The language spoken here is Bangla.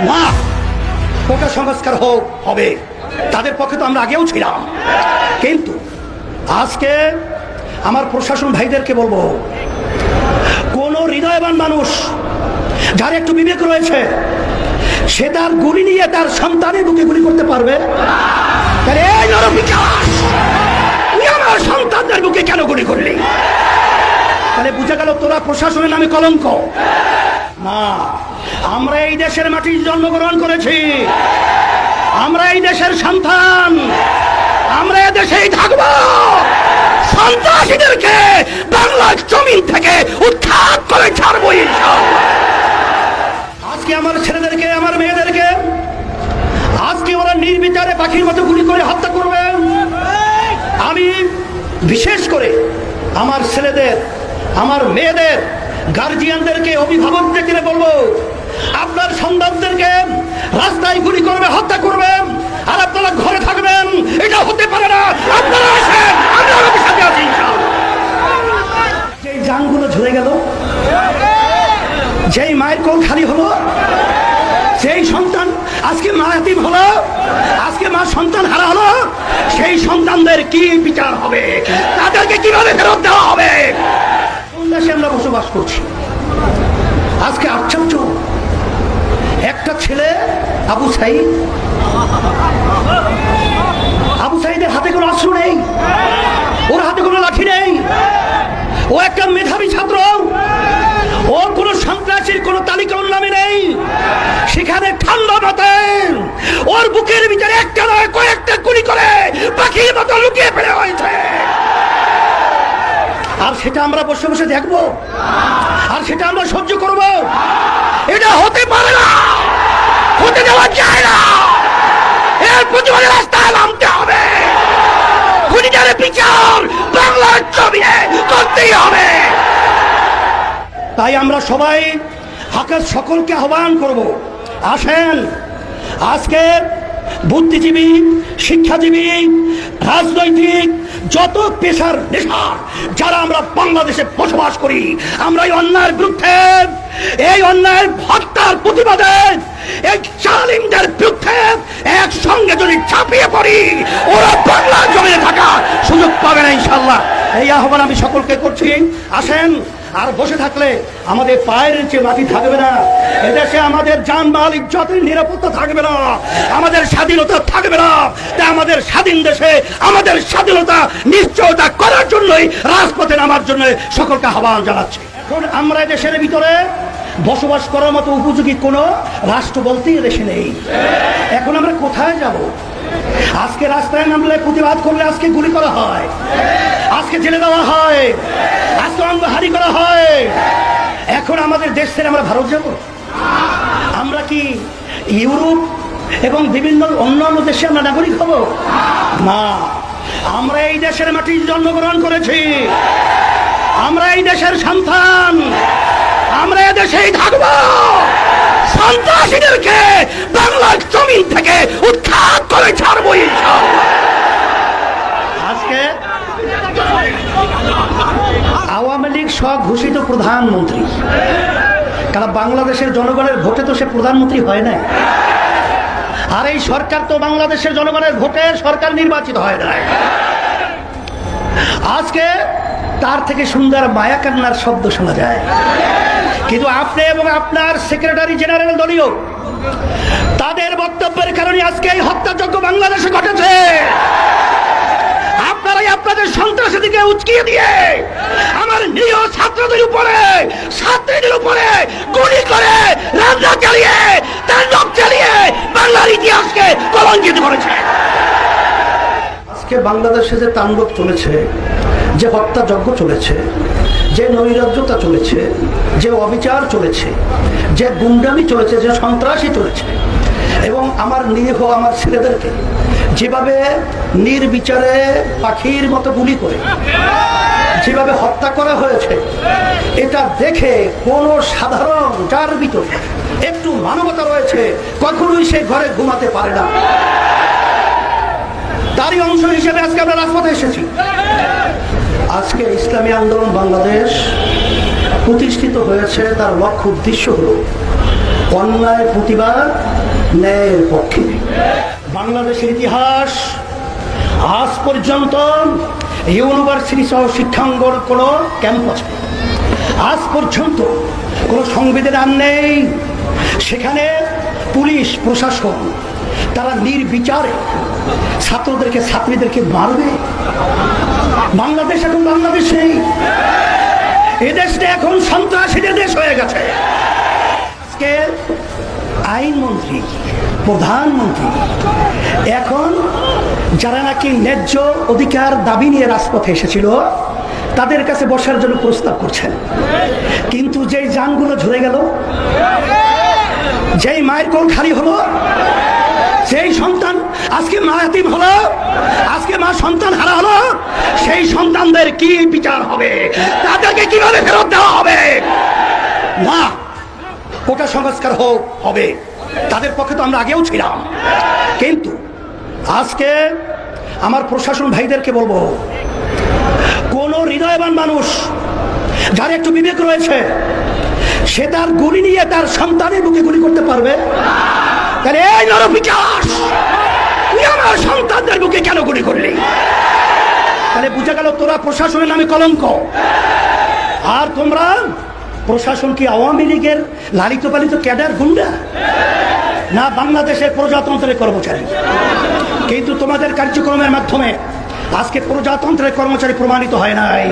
না। কোটা সংস্কার হোক, হবে। তাদের পক্ষে তো আমরা আগেও ছিলাম। কিন্তু আজকে আমার প্রশাসন ভাইদেরকে বলব, কোন হৃদয়বান মানুষ যার একটু বিবেক রয়েছে, সে তার গুলি নিয়ে তার সন্তানের বুকে গুলি করতে পারবে? আমার সন্তানদের বুকে কেন গুলি করলি? তাহলে বুঝে গেল তোরা প্রশাসনের নামে কলঙ্ক। না। আমরা এই দেশের মাটি জন্মগ্রহণ করেছি। আমরা এই দেশের সন্তান। আমরা এ দেশেই থাকব। সন্ত্রাসীদেরকে বাংলার জমিন থেকে উৎখাত করে ছাড়বো। আজকে আমার ছেলেদেরকে, আমার মেয়েদেরকে, আজকে ওরা নির্বিচারে পাখির মতো গুলি করে হত্যা করবে। আমি বিশেষ করে আমার ছেলেদের, আমার মেয়েদের গার্জিয়ানদেরকে অভিভাবকদেরকে বলব আপনার সন্তানদেরকে রাস্তায় গুলি করবে, হত্যা করবে, আর আপনারা ঘরে থাকবেন। এটা হতে পারে না। আপনারা আসেন, আমরা সাথে আছি যেই জানগুলো ঝরে গেল, যেই মায়ের কোল খালি হলো, সেই সন্তান আজকে মা এতিম হলো, আজকে মা সন্তান হারা হলো, সেই সন্তানদের কি বিচার হবে? তাদেরকে কীভাবে ফেরত দেওয়া হবে? আমরা বসবাস করছি আজকে আশ্চর্য একটা ছেলে আবু সাইদ? আবু সাইদের হাতে কোনো অস্ত্র নেই। ওর হাতে কোনো লাঠি নেই। ও একটা মেধাবী ছাত্র। ওর কোনো সন্ত্রাসীর কোনো তালিকা ওর নামে নেই। সেখানে ঠান্ডা মাথায় ওর বুকের ভিতরে একটা নয়, কয়েকটা গুলি করে পাখির মতো লুকিয়ে ফেলে হয়েছে আর সেটা আমরা বসে বসে দেখব। আর সেটা আমরা সহ্য করব। এটা হতে পারে না। হতে দেওয়া যায় না। এর প্রতিবাদে রাস্তায় নামতে হবে। খুনিটারে বিচার বাংলার জমিনে করতেই হবে। তাই আমরা সবাই হাকের সকলকে আহ্বান করব। আসেন, আজকে বুদ্ধিজীবী, শিক্ষাজীবী, রাজনৈতিক, যত পেশার নেশার যারা আমরা বাংলাদেশে বসবাস করি, আমরা এই অন্যায়ের বিরুদ্ধে, এই অন্যায়ের হত্যার প্রতিবাদে এই জালিমদের বিরুদ্ধে একসঙ্গে যদি ঝাঁপিয়ে পড়ি, ওরা বাংলা জমিয়ে থাকা সুযোগ পাবে না ইনশাল্লাহ এই আহ্বান আমি সকলকে করছি। আসেন, আর বসে থাকলে আমাদের পায়ের নিচে মাটি থাকবে না। এদেশে আমাদের যানবাহন ইজ্জতের নিরাপত্তা থাকবে না। আমাদের স্বাধীনতা থাকবে না। তাই আমাদের স্বাধীন দেশে আমাদের স্বাধীনতা, নিশ্চয়তা করার জন্যই, রাজপথে নামার জন্য সকলকে আহ্বান জানাচ্ছি। এখন আমরা দেশের ভিতরে বসবাস করার মতো উপযোগী কোনো রাষ্ট্র বলতেই দেশে নেই। এখন আমরা কোথায় যাব? আজকে রাস্তায় নামলে প্রতিবাদ করলে আজকে গুলি করা হয়। আজকে জেলে দেওয়া হয়। আজকে অঙ্গহারি করা হয়। এখন আমাদের দেশ থেকে আমরা ভারত যাব? আমরা কি ইউরোপ এবং বিভিন্ন অন্যান্য দেশে আমরা নাগরিক হব? না। আমরা এই দেশের মাটি জন্মগ্রহণ করেছি। আমরা এই দেশের সন্তান। আমরা এ দেশেই থাকব। সন্ত্রাসীদেরকে বাংলার জমিন থেকে উৎখাত করে ছাড়বো আজকে আওয়ামী লীগ স্বঘোষিত প্রধানমন্ত্রী। কারণ বাংলাদেশের জনগণের ভোটে তো সে প্রধানমন্ত্রী হয় না আর এই সরকার তো বাংলাদেশের জনগণের ভোটে সরকার নির্বাচিত হয় নাই। আজকে তার থেকে সুন্দর মায়া কান্নার শব্দ শোনা যায়। কিন্তু আপনি এবং আপনার সেক্রেটারি জেনারেল দলীয়, তাদের বক্তব্যের কারণে আজকে এই হত্যাযজ্ঞ বাংলাদেশে ঘটেছে। আপনারাই আপনাদের সন্ত্রাসীদেরকে উচকিয়ে দিয়ে আমার নিরীহ ছাত্রদের উপরে, ছাত্রীদের উপরে গুলি করে রান্না চালিয়ে তার লোক চালিয়ে বাংলার ইতিহাসকে কলঙ্কিত করেছে। আজকে বাংলাদেশে যে তাণ্ডব চলেছে, যে হত্যাযজ্ঞ চলেছে, যে নৈরাজ্যতা চলেছে, যে অবিচার চলেছে, যে গুন্ডামি চলেছে, যে সন্ত্রাসী চলেছে, এবং আমার নিরীহ, আমার ছেলেদেরকে যেভাবে নির্বিচারে পাখির মতো গুলি করে, যেভাবে হত্যা করা হয়েছে, এটা দেখে কোনো সাধারণ যার ভিতরে একটু মানবতা রয়েছে, কখনোই সে ঘরে ঘুমাতে পারে না। তারই অংশ হিসেবে আজকে আমরা রাজপথে এসেছি। আজকে ইসলামী আন্দোলন বাংলাদেশ প্রতিষ্ঠিত হয়েছে, তার লক্ষ্য উদ্দেশ্য হলো অন্যায়, প্রতিবাদ, ন্যায়ের পক্ষে। বাংলাদেশের ইতিহাস আজ পর্যন্ত ইউনিভার্সিটি সহ শিক্ষাঙ্গন কোনো ক্যাম্পাস, আজ পর্যন্ত কোনো সংবিধান নেই। সেখানে পুলিশ, প্রশাসন তারা নির্বিচারে ছাত্রদেরকে, ছাত্রীদেরকে মারবে। বাংলাদেশ এখন বাংলাদেশ নেই। এদেশটা এখন সন্ত্রাসীদের দেশ হয়ে গেছে। আজকে আইনমন্ত্রী, প্রধানমন্ত্রী, এখন যারা নাকি ন্যায্য অধিকার দাবি নিয়ে রাজপথে এসেছিল, তাদের কাছে বসার জন্য প্রস্তাব করছেন। কিন্তু যেই যানগুলো ঝরে গেল, যেই মায়ের কোল খালি হলো সেই সন্তান আজকে মা এতিম হলো, আজকে মা সন্তান হারা হলো, সেই সন্তানদের কি বিচার হবে? তাদেরকে কীভাবে ফেরত দেওয়া হবে? না কোটা সংস্কার হোক, হবে। তাদের পক্ষে তো আমরা আগেও ছিলাম। কিন্তু আজকে আমার প্রশাসন ভাইদেরকে বলব, কোন হৃদয়বান মানুষ যার একটু বিবেক রয়েছে, সে তার গুলি নিয়ে তার সন্তানের বুকে গুলি করতে পারবে? তাহলে এই নরবিকাশ তুই আমার সন্তানদের বুকে কেন গুলি করলি? তাহলে বুঝা গেল তোরা প্রশাসনের নামে কলঙ্ক। আর তোমরা প্রশাসন কি আওয়ামী লীগের লালিত পালিত ক্যাডার গুন্ডা? না বাংলাদেশের প্রজাতন্ত্রের কর্মচারী। কিন্তু তোমাদের কার্যক্রমের মাধ্যমে আজকে প্রজাতন্ত্রের কর্মচারী প্রমাণিত হয় নাই।